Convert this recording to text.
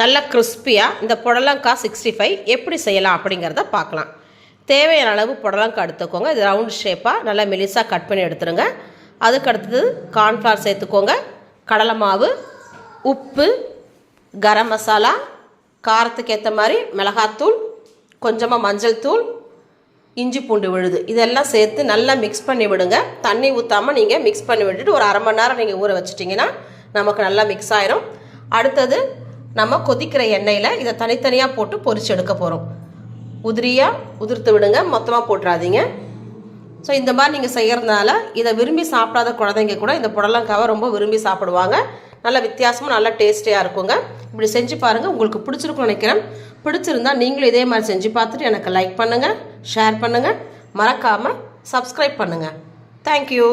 நல்ல கிறிஸ்பியாக இந்த புடலங்காய் சிக்ஸ்டி ஃபைவ் எப்படி செய்யலாம் அப்படிங்கிறத பார்க்கலாம். தேவையான அளவு புடலங்காய் எடுத்துக்கோங்க. இது ரவுண்ட் ஷேப்பாக நல்லா மெலிசாக கட் பண்ணி எடுத்துருங்க. அதுக்கு அடுத்தது கார்ன்ஃப்ளவர் சேர்த்துக்கோங்க. கடலை மாவு உப்பு கரம் மசாலா காரத்துக்கு ஏற்ற மாதிரி மிளகாத்தூள் கொஞ்சமாக மஞ்சள் தூள் இஞ்சி பூண்டு விழுது. இதெல்லாம் சேர்த்து நல்லா மிக்ஸ் பண்ணி விடுங்க. தண்ணி ஊற்றாமல் நீங்கள் மிக்ஸ் பண்ணி விட்டுட்டு ஒரு அரை மணி நேரம் நீங்கள் ஊற வச்சிட்டிங்கன்னா நமக்கு நல்லா மிக்ஸ் ஆயிரும். அடுத்தது நம்ம கொதிக்கிற எண்ணெயில் இதை தனித்தனியாக போட்டு பொரிச்சு எடுக்க போகிறோம் உதிரியாக உதிர்த்து விடுங்க மொத்தமாக போட்டுறாதீங்க. ஸோ இந்த மாதிரி நீங்கள் செய்கிறதுனால இதை விரும்பி சாப்பிடாத குழந்தைங்க கூட இந்த புடலங்காவை ரொம்ப விரும்பி சாப்பிடுவாங்க. நல்ல வித்தியாசமாக நல்லா டேஸ்டியாக இருக்குங்க. இப்படி செஞ்சு பாருங்கள் உங்களுக்கு பிடிச்சிருக்கும்னு நினைக்கிறேன். பிடிச்சிருந்தா நீங்களும் இதே மாதிரி செஞ்சு பார்த்துட்டு எனக்கு லைக் பண்ணுங்கள் ஷேர் பண்ணுங்கள் மறக்காமல் சப்ஸ்கிரைப் பண்ணுங்கள் தேங்க்யூ